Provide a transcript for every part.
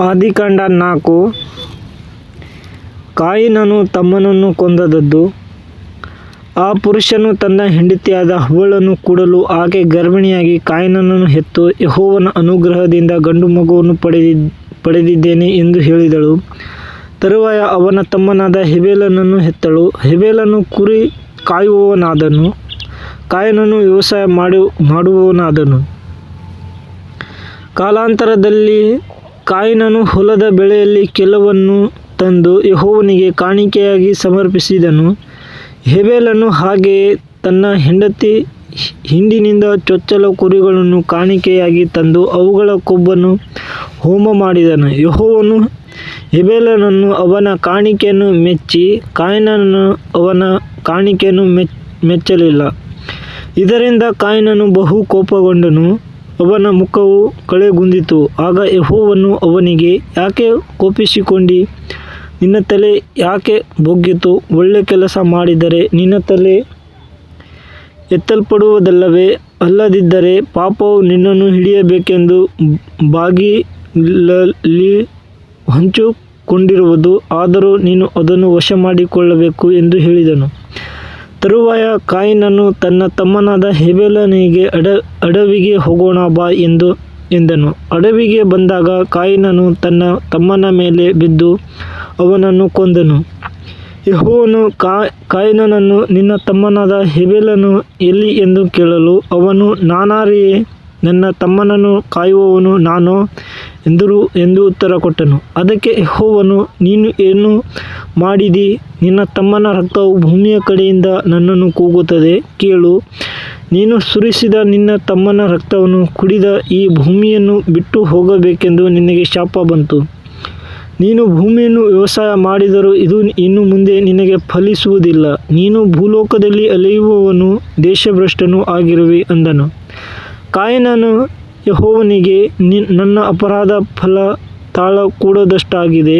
ಆದಿಕಾಂಡ ನಾಲ್ಕು. ಕಾಯಿನನು ತಮ್ಮನನ್ನು ಕೊಂದದದ್ದು ಆ ಪುರುಷನು ತನ್ನ ಹೆಂಡತಿಯಾದ ಹವಳನ್ನು ಕೂಡಲು ಆಕೆ ಗರ್ಭಿಣಿಯಾಗಿ ಕಾಯಿನನನ್ನು ಹೆತ್ತು ಯಹೋವನ ಅನುಗ್ರಹದಿಂದ ಗಂಡು ಮಗುವನ್ನು ಪಡೆದಿ, ಪಡೆದಿದ್ದೇನೆ ಎಂದು ಹೇಳಿದಳು. ತರುವಾಯ ಅವನ ತಮ್ಮನಾದ ಹೆಬೇಲನನ್ನು ಹೆತ್ತಳು. ಹೆಬೇಲನು ಕುರಿ ಕಾಯುವವನಾದನು. ಕಾಯನನು ವ್ಯವಸಾಯ ಮಾಡು, ಮಾಡುವವನಾದನು. ಕಾಲಾಂತರದಲ್ಲಿ ಕಾಯಿನನು ಹೊಲದ ಬೆಳೆಯಲ್ಲಿ ಕೆಲವನ್ನು ತಂದು ಯೆಹೋವನಿಗೆ ಕಾಣಿಕೆಯಾಗಿ ಸಮರ್ಪಿಸಿದನು. ಹೆಬೇಲನು ಹಾಗೆಯೇ ತನ್ನ ಹೆಂಡತಿ ಹಿಂಡಿನಿಂದ ಚೊಚ್ಚಲ ಕುರಿಗಳನ್ನು ಕಾಣಿಕೆಯಾಗಿ ತಂದು ಅವುಗಳ ಕೊಬ್ಬನ್ನು ಹೋಮ ಮಾಡಿದನು ಯೆಹೋವನು ಹೆಬೇಲನನ್ನು ಅವನ ಕಾಣಿಕೆಯನ್ನು ಮೆಚ್ಚಿ ಕಾಯಿನನನ್ನು ಅವನ ಕಾಣಿಕೆಯನ್ನು ಮೆಚ್ ಮೆಚ್ಚಲಿಲ್ಲ. ಇದರಿಂದ ಕಾಯಿನನು ಬಹು ಕೋಪಗೊಂಡನು ಅವನ ಮುಖವು ಕಳೆಗುಂದಿತು. ಆಗ ಯಹೋವನ್ನು ಅವನಿಗೆ, ಯಾಕೆ ಕೋಪಿಸಿಕೊಂಡಿ? ನಿನ್ನ ತಲೆ ಯಾಕೆ ಬೊಗ್ಗಿತು? ಒಳ್ಳೆ ಕೆಲಸ ಮಾಡಿದರೆ ನಿನ್ನ ತಲೆ ಎತ್ತಲ್ಪಡುವುದಲ್ಲವೇ? ಅಲ್ಲದಿದ್ದರೆ ಪಾಪವು ನಿನ್ನನ್ನು ಹಿಡಿಯಬೇಕೆಂದು ಬಾಗಿಲಲ್ಲಿ ಹಂಚಿಕೊಂಡಿರುವುದು. ಆದರೂ ನೀನು ಅದನ್ನು ವಶ ಮಾಡಿಕೊಳ್ಳಬೇಕು ಎಂದು ಹೇಳಿದನು. ತರುವಾಯ ಕಾಯಿನನು ತನ್ನ ತಮ್ಮನಾದ ಹೆಬೆಲನಿಗೆ ಅಡ, ಅಡವಿಗೆ ಹೋಗೋಣ ಬಾ ಎಂದು ಎಂದನು. ಅಡವಿಗೆ ಬಂದಾಗ ಕಾಯಿನನು ತನ್ನ ತಮ್ಮನ ಮೇಲೆ ಬಿದ್ದು ಅವನನ್ನು ಕೊಂದನು. ಯಹೋವನು ಕಾಯಿನನನ್ನು, ನಿನ್ನ ತಮ್ಮನಾದ ಹೆಬೆಲನು ಎಲ್ಲಿ ಎಂದು ಕೇಳಲು ಅವನು ನಾನಾರಿಯೇ ನನ್ನ ತಮ್ಮನನ್ನು ಕಾಯುವವನು ನಾನು ಎಂದರು, ಎಂದು ಉತ್ತರ ಕೊಟ್ಟನು. ಅದಕ್ಕೆ ಯಹೋವನು, ನೀನು ಏನು ಮಾಡಿದಿ? ನಿನ್ನ ತಮ್ಮನ ರಕ್ತವು ಭೂಮಿಯ ಕಡೆಯಿಂದ ನನ್ನನ್ನು ಕೂಗುತ್ತದೆ. ಕೇಳು, ನೀನು ಸುರಿಸಿದ ನಿನ್ನ ತಮ್ಮನ ರಕ್ತವನ್ನು ಕುಡಿದ ಈ ಭೂಮಿಯನ್ನು ಬಿಟ್ಟು ಹೋಗಬೇಕೆಂದು ನಿನಗೆ ಶಾಪ ಬಂತು. ನೀನು ಭೂಮಿಯನ್ನು ವ್ಯವಸಾಯ ಮಾಡಿದರೂ ಇದು ಇನ್ನು ಮುಂದೆ ನಿನಗೆ ಫಲಿಸುವುದಿಲ್ಲ. ನೀನು ಭೂಲೋಕದಲ್ಲಿ ಅಲೆಯುವವನು, ದೇಶಭ್ರಷ್ಟನೂ ಆಗಿರುವೆ ಅಂದನು. ಕಾಯನನು ಯಹೋವನಿಗೆ, ನಿನ್ನ ಅಪರಾಧ ಫಲ ತಾಳಕೂಡದಷ್ಟಾಗಿದೆ.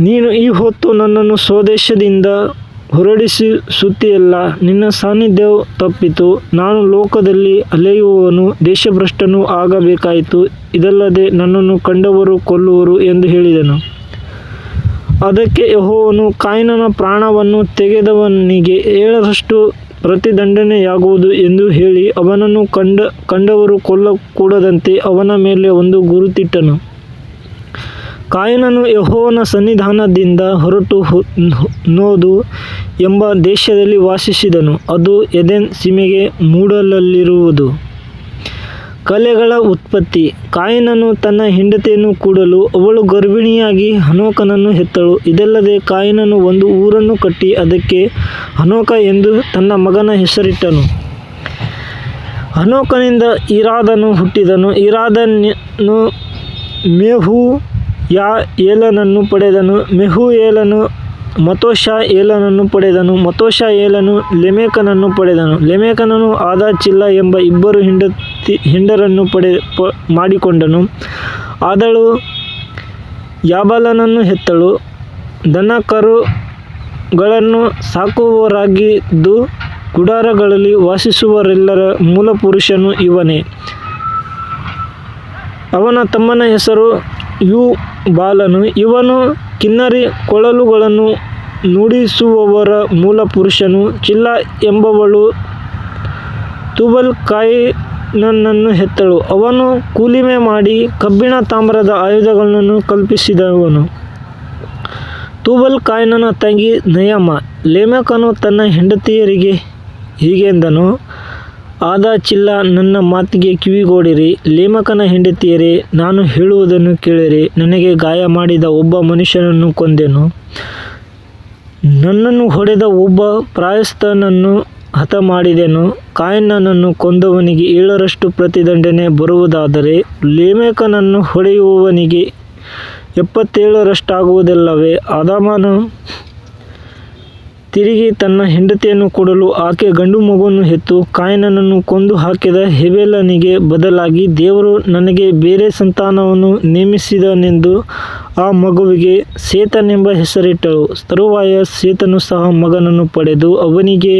ನೀನು ಈ ಹೊತ್ತು ನನ್ನನ್ನು ಸ್ವದೇಶದಿಂದ ಹೊರಡಿಸುತ್ತೀಯಲ್ಲ ನಿನ್ನ ಸಾನ್ನಿಧ್ಯವು ತಪ್ಪಿತು. ನಾನು ಲೋಕದಲ್ಲಿ ಅಲೆಯುವವನು, ದೇಶಭ್ರಷ್ಟನೂ ಆಗಬೇಕಾಯಿತು. ಇದಲ್ಲದೆ ನನ್ನನ್ನು ಕಂಡವರು ಕೊಲ್ಲುವರು ಎಂದು ಹೇಳಿದನು. ಅದಕ್ಕೆ ಯಹೋವನು ಕಾಯಿನನ ಪ್ರಾಣವನ್ನು ತೆಗೆದವನಿಗೆ ಏಳರಷ್ಟು ಪ್ರತಿದಂಡನೆಯಾಗುವುದು ಎಂದು ಹೇಳಿ ಅವನನ್ನು ಕಂಡ, ಕಂಡವರು ಕೊಲ್ಲಕೂಡದಂತೆ ಅವನ ಮೇಲೆ ಒಂದು ಗುರುತಿಟ್ಟನು. ಕಾಯಿನನು ಯಹೋವನ ಸನ್ನಿಧಾನದಿಂದ ಹೊರಟು ನೋದು ಎಂಬ ದೇಶದಲ್ಲಿ ವಾಸಿಸಿದನು. ಅದು ಎದೆನ್ ಸೀಮೆಗೆ ಮೂಡಲಲ್ಲಿರುವುದು. ಕಲೆಗಳ ಉತ್ಪತ್ತಿ. ಕಾಯನನು ತನ್ನ ಹೆಂಡತಿಯನ್ನು ಕೂಡಲು ಅವಳು ಗರ್ಭಿಣಿಯಾಗಿ ಹನೋಕನನ್ನು ಹೆತ್ತಳು. ಇದಲ್ಲದೆ ಕಾಯಿನನು ಒಂದು ಊರನ್ನು ಕಟ್ಟಿ ಅದಕ್ಕೆ ಹನೋಕ ಎಂದು ತನ್ನ ಮಗನ ಹೆಸರಿಟ್ಟನು. ಹನೋಕನಿಂದ ಇರಾದನು ಹುಟ್ಟಿದನು. ಇರಾದನು ಮೆಹು ಯಾ ಏಲನನ್ನು ಪಡೆದನು, ಮೆಹು ಏಲನು, ಮತೋಷ ಏಲನನ್ನು ಪಡೆದನು, ಮತೋಷ ಏಲನು ಲೆಮೇಕನನ್ನು ಪಡೆದನು. ಲೆಮೇಕನನು ಆದಾ ಚಿಲ್ಲ ಎಂಬ ಇಬ್ಬರು ಹಿಂಡತಿ, ಹಿಂಡರನ್ನು ಪಡೆ, ಪ, ಮಾಡಿಕೊಂಡನು. ಆದಳು ಯಾಬಾಲನನ್ನು ಹೆತ್ತಳು. ದನ ಕರುಗಳನ್ನು ಸಾಕುವವರಾಗಿದ್ದು ಗುಡಾರಗಳಲ್ಲಿ ವಾಸಿಸುವರೆಲ್ಲರ ಮೂಲಪುರುಷನು ಇವನೇ. ಅವನ ತಮ್ಮನ ಹೆಸರು ಯು ಬಾಲನು, ಇವನು ಕಿನ್ನರಿ ಕೊಳಲುಗಳನ್ನು ನುಡಿಸುವವರ ಮೂಲ ಪುರುಷನು. ಚಿಲ್ಲ ಎಂಬವಳು ತುಬಲ್ ಕಾಯಿನನನ್ನು ಹೆತ್ತಳು. ಅವನು ಕೂಲಿಮೆ ಮಾಡಿ ಕಬ್ಬಿಣ ತಾಮ್ರದ ಆಯುಧಗಳನ್ನು ಕಲ್ಪಿಸಿದವನು. ತೂಬಲ್ ಕಾಯ್ನನ ತಂಗಿ ನಯಮ್ಮ ಲೇಮಕನು ತನ್ನ ಹೆಂಡತಿಯರಿಗೆ ಹೀಗೆಂದನು ಆದಾ ಚಿಲ್ಲ ನನ್ನ ಮಾತಿಗೆ ಕಿವಿಗೊಡಿರಿ. ಲೇಮಕನ ಹೆಂಡತಿಯರೇ, ನಾನು ಹೇಳುವುದನ್ನು ಕೇಳಿರಿ. ನನಗೆ ಗಾಯ ಮಾಡಿದ ಒಬ್ಬ ಮನುಷ್ಯನನ್ನು ಕೊಂದೆನು. ನನ್ನನ್ನು ಹೊಡೆದ ಒಬ್ಬ ಪ್ರಾಯಸ್ಥನನ್ನು ಹತ ಮಾಡಿದೆನು ಕಾಯನ್ನನನ್ನು ಕೊಂದವನಿಗೆ ಏಳರಷ್ಟು ಪ್ರತಿದಂಡನೆ ಬರುವುದಾದರೆ, ಲೇಮಕನನ್ನು ಹೊಡೆಯುವವನಿಗೆ ಎಪ್ಪತ್ತೇಳರಷ್ಟಾಗುವುದಿಲ್ಲವೇ? ಆದಾಮನು ತಿರುಗಿ ತನ್ನ ಹೆಂಡತಿಯನ್ನು ಕೊಡಲು ಆಕೆ ಗಂಡು ಮಗುವನ್ನು ಹೆತ್ತು ಕಾಯನನನ್ನು ಕೊಂದು ಹಾಕಿದ ಹೆಬೆಲನಿಗೆ ಬದಲಾಗಿ ದೇವರು ನನಗೆ ಬೇರೆ ಸಂತಾನವನ್ನು ನೇಮಿಸಿದನೆಂದು ಆ ಮಗುವಿಗೆ ಸೇತನೆಂಬ ಹೆಸರಿಟ್ಟಳು. ತರುವಾಯ ಸೇತನು ಸಹ ಮಗನನ್ನು ಪಡೆದು ಅವನಿಗೆ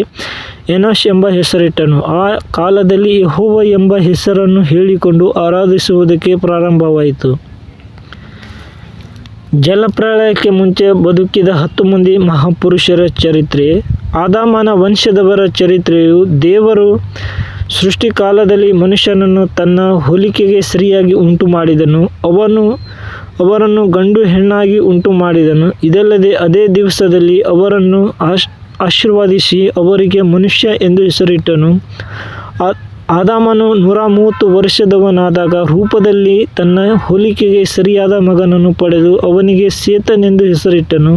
ಎನೋಶ್ ಎಂಬ ಹೆಸರಿಟ್ಟನು. ಆ ಕಾಲದಲ್ಲಿ ಯಹೋವ ಎಂಬ ಹೆಸರನ್ನು ಹೇಳಿಕೊಂಡು ಆರಾಧಿಸುವುದಕ್ಕೆ ಪ್ರಾರಂಭವಾಯಿತು. ಜಲಪ್ರಳಯಕ್ಕೆ ಮುಂಚೆ ಬದುಕಿದ ಹತ್ತು ಮಂದಿ ಮಹಾಪುರುಷರ ಚರಿತ್ರೆ, ಆದಾಮನ ವಂಶದವರ ಚರಿತ್ರೆಯು ದೇವರು ಸೃಷ್ಟಿಕಾಲದಲ್ಲಿ ಮನುಷ್ಯನನ್ನು ತನ್ನ ಹೋಲಿಕೆಗೆ ಸರಿಯಾಗಿ ಉಂಟು ಮಾಡಿದನು ಅವನು, ಅವರನ್ನು ಗಂಡು ಹೆಣ್ಣಾಗಿ ಉಂಟು ಮಾಡಿದನು ಇದಲ್ಲದೆ ಅದೇ ದಿವಸದಲ್ಲಿ ಅವರನ್ನು ಆಶ್, ಆಶೀರ್ವಾದಿಸಿ ಅವರಿಗೆ ಮನುಷ್ಯ ಎಂದು ಹೆಸರಿಟ್ಟನು. ಆದಾಮನು ನೂರ ಮೂವತ್ತು ವರ್ಷದವನಾದಾಗ ರೂಪದಲ್ಲಿ ತನ್ನ ಹೋಲಿಕೆಗೆ ಸರಿಯಾದ ಮಗನನ್ನು ಪಡೆದು ಅವನಿಗೆ ಸೇತನೆಂದು ಹೆಸರಿಟ್ಟನು.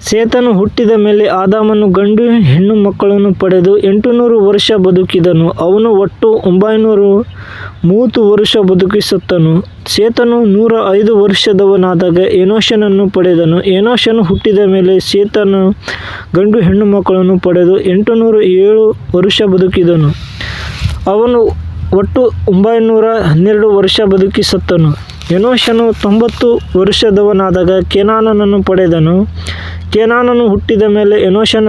ಸೇತನು ಹುಟ್ಟಿದ ಮೇಲೆ ಆದಾಮನು ಗಂಡು ಹೆಣ್ಣು ಮಕ್ಕಳನ್ನು ಪಡೆದು ಎಂಟುನೂರು ವರ್ಷ ಬದುಕಿದನು. ಅವನು ಒಟ್ಟು ಒಂಬೈನೂರು ಮೂವತ್ತು ವರ್ಷ ಬದುಕಿ ಸತ್ತನು ಸೇತನು ನೂರ ಐದು ವರ್ಷದವನಾದಾಗ ಏನೋಷನನ್ನು ಪಡೆದನು. ಏನೋಷನು ಹುಟ್ಟಿದ ಮೇಲೆ ಸೇತನು ಗಂಡು ಹೆಣ್ಣು ಮಕ್ಕಳನ್ನು ಪಡೆದು ಎಂಟುನೂರು ಏಳು ವರ್ಷ ಬದುಕಿದನು. ಅವನು ಒಟ್ಟು ಒಂಬೈನೂರ ಹನ್ನೆರಡು ವರ್ಷ ಬದುಕಿ ಸತ್ತನು. ಎನೋಷನು ತೊಂಬತ್ತು ವರ್ಷದವನಾದಾಗ ಕೆನಾನನನ್ನು ಪಡೆದನು. ಕೆನಾನನು ಹುಟ್ಟಿದ ಮೇಲೆ ಎನೋಷನ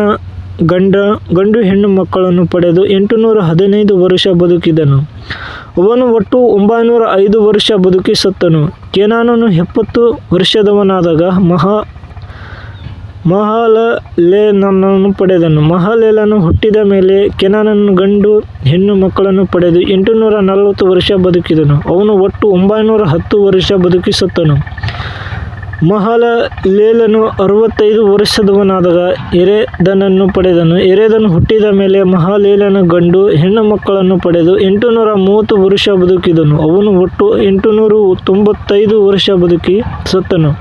ಗಂಡ, ಗಂಡು ಹೆಣ್ಣು ಮಕ್ಕಳನ್ನು ಪಡೆದು ಎಂಟುನೂರ ಹದಿನೈದು ವರ್ಷ ಬದುಕಿದನು. ಅವನು ಒಟ್ಟು ಒಂಬೈನೂರ ಐದು ವರ್ಷ ಬದುಕಿ ಸತ್ತನು. ಕೇನಾನನು ಎಪ್ಪತ್ತು ವರ್ಷದವನಾದಾಗ ಮಹಾ ಮಹಾಲಲೇಲನನ್ನು ಪಡೆದನು. ಮಹಾಲೇಲನು ಹುಟ್ಟಿದ ಮೇಲೆ ಕೆನಾನನ್ನು ಗಂಡು ಹೆಣ್ಣು ಮಕ್ಕಳನ್ನು ಪಡೆದು ಎಂಟುನೂರ ನಲವತ್ತು ವರ್ಷ ಬದುಕಿದನು. ಅವನು ಒಟ್ಟು ಒಂಬೈನೂರ ಹತ್ತು ವರ್ಷ ಬದುಕಿ ಸತ್ತನು. ಮಹಾಲಲೇಲನು ಅರವತ್ತೈದು ವರ್ಷದವನಾದಾಗ ಎರೆದನನ್ನು ಪಡೆದನು. ಎರೆದನು ಹುಟ್ಟಿದ ಮೇಲೆ ಮಹಾಲೇಲನ ಗಂಡು ಹೆಣ್ಣು ಮಕ್ಕಳನ್ನು ಪಡೆದು ಎಂಟುನೂರ ಮೂವತ್ತು ವರ್ಷ ಬದುಕಿದನು. ಅವನು ಒಟ್ಟು ಎಂಟುನೂರು ತೊಂಬತ್ತೈದು ವರ್ಷ ಬದುಕಿ ಸತ್ತನು.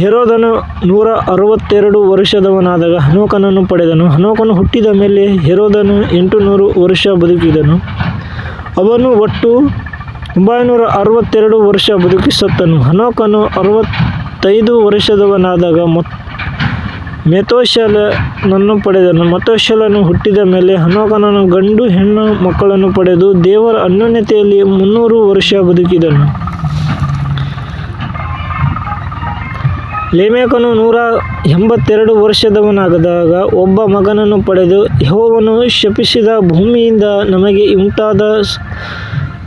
ಹೆರೋದನು ನೂರ ಅರವತ್ತೆರಡು ವರ್ಷದವನಾದಾಗ ಹನೋಕನನ್ನು ಪಡೆದನು. ಹನೋಕನು ಹುಟ್ಟಿದ ಮೇಲೆ ಹೆರೋದನು ಎಂಟುನೂರು ವರ್ಷ ಬದುಕಿದನು. ಅವನು ಒಟ್ಟು ಒಂಬೈನೂರ ಅರವತ್ತೆರಡು ವರ್ಷ ಬದುಕಿ ಸತ್ತನು. ಹನೋಕನು ಅರವತ್ತೈದು ವರ್ಷದವನಾದಾಗ ಮತ್ ಮೆತೋಶಲನನ್ನು ಪಡೆದನು. ಮತೋಶಲನು ಹುಟ್ಟಿದ ಮೇಲೆ ಹನೋಕನನು ಗಂಡು ಹೆಣ್ಣು ಮಕ್ಕಳನ್ನು ಪಡೆದು ದೇವರ ಅನ್ಯೋನ್ಯತೆಯಲ್ಲಿ ಮುನ್ನೂರು ವರ್ಷ ಬದುಕಿದನು. ಲೇಮೇಕನು ನೂರ ಎಂಬತ್ತೆರಡು ವರ್ಷದವನಾಗದಾಗ ಒಬ್ಬ ಮಗನನ್ನು ಪಡೆದು ಯಹೋವನು ಶಪಿಸಿದ ಭೂಮಿಯಿಂದ ನಮಗೆ ಸ್-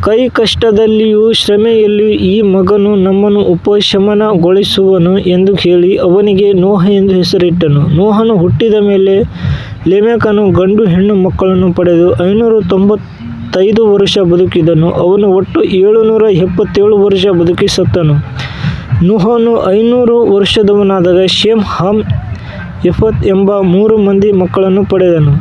ಕೈ ಕಷ್ಟದಲ್ಲಿಯೂ ಶ್ರಮೆಯಲ್ಲಿಯೂ ಈ ಮಗನು ನಮ್ಮನ್ನು ಉಪಶಮನಗೊಳಿಸುವನು ಎಂದು ಹೇಳಿ ಅವನಿಗೆ ನೋಹ ಎಂದು ಹೆಸರಿಟ್ಟನು. ನೋಹನು ಹುಟ್ಟಿದ ಮೇಲೆ ಲೆಮೆಕನು ಗಂಡು ಹೆಣ್ಣು ಮಕ್ಕಳನ್ನು ಪಡೆದು ಐನೂರ ತೊಂಬತ್ತೈದು ವರ್ಷ ಬದುಕಿದನು. ಅವನು ಒಟ್ಟು ಏಳುನೂರ ಎಪ್ಪತ್ತೇಳು ವರ್ಷ ಬದುಕಿ ಸತ್ತನು ನೋಹನು ಐನೂರು ವರ್ಷದವನಾದಾಗ ಶೇಮ್ ಹಾಮ್ ಎಫತ್ ಎಂಬ ಮೂರು ಮಂದಿ ಮಕ್ಕಳನ್ನು ಪಡೆದನು.